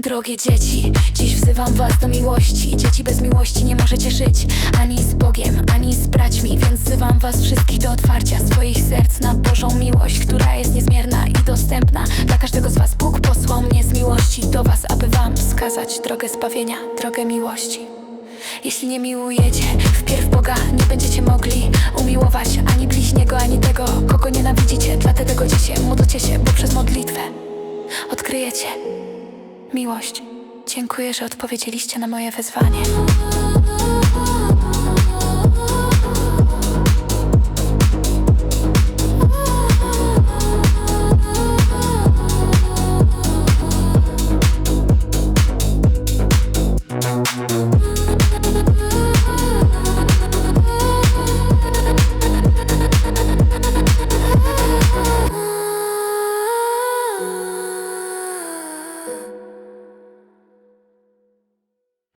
Drogie dzieci, dziś wzywam was do miłości. Dzieci bez miłości nie możecie żyć Ani z Bogiem, ani z braćmi Więc wzywam was wszystkich do otwarcia swoich serc Na Bożą miłość, która jest niezmierna i dostępna. Dla każdego z was Bóg posłał mnie z miłości Do was, aby wam wskazać drogę zbawienia Drogę miłości. Jeśli nie miłujecie wpierw Boga, nie będziecie mogli umiłować ani bliźniego, ani tego, kogo nienawidzicie. Dlatego dzisiaj módlcie się, bo przez modlitwę odkryjecie miłość. Dziękuję, że odpowiedzieliście na moje wezwanie.